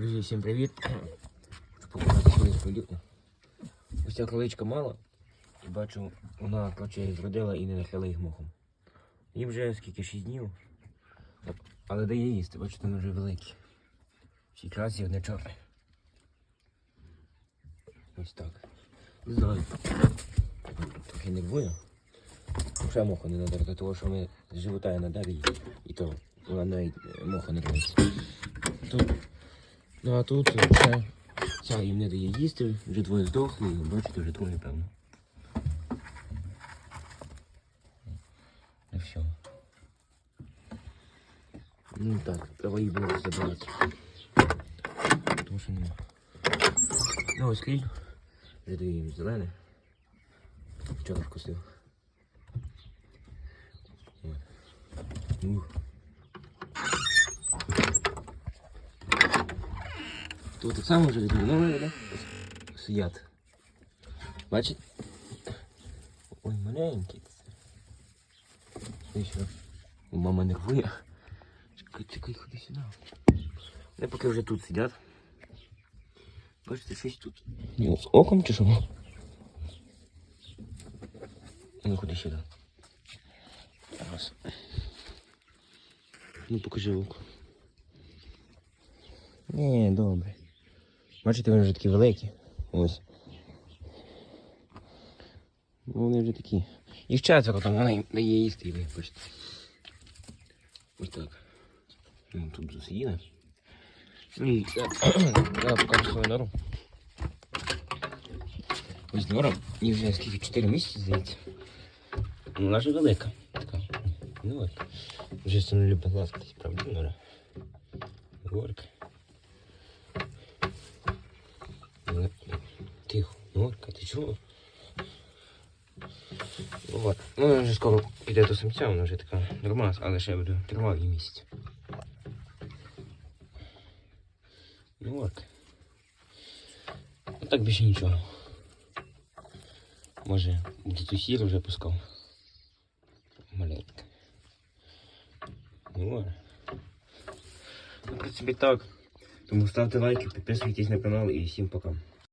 Друзі, всім привіт. Показати свою кролю. Ось ця кроличка мала. І бачу, вона коротше зродила і не накрила їх мохом. Їм вже скільки 6 днів. Але дає їсти, бачите, вони вже великі. Всі красі одне чорне. Ось так. Не знаю. Трохи нервую. Ще моху не надерти, тому що ми з живота я надер. І то вона навіть е, моху не робить. Ну а тут вже ця їм не дає їсти, вже двоє здохли, і бачите, вже троє, певно. І все. Ну так, треба їх було забрати. Тому що нема. Ну ось хліб. Вже даю їм зелене. Вчора вкусив. Ух. Тут так само вже відміновує, да? Сидять. Бачите? Ой, маленький. це. І що? Мама нервує. Чекай, чекай, ходи сюди. Вони поки вже тут сидять. Бачите, щось тут. Ні, з оком чи що? Ну, ходи сюди. Раз. Ну, покажи око. Ні, добре. Бачите, вони вже такі великі. Ось. Ну, Вони вже такі. Їх четверо там вона їм дає їсти і ви бачите. Ось так. Ну, тут засиділи. І я покажу свою нору. Ось нора. Їй вже скільки 4 місяці, здається. Ну, Вона вже велика. Така. Ну от. Вже сильно любить ласкатись, правда, нора? Горка. Тихо, Норка, ти чого? Ну, от. Ну, вона вже скоро піде до самця, вона вже така нормальна, але ще буде тривалий місяць. Ну, от. Ну, так більше нічого. Може, буде ту сіру вже пускав. Маленька. Ну, от. Ну, в принципі, так. Тому ставте лайки, підписуйтесь на канал і всім пока.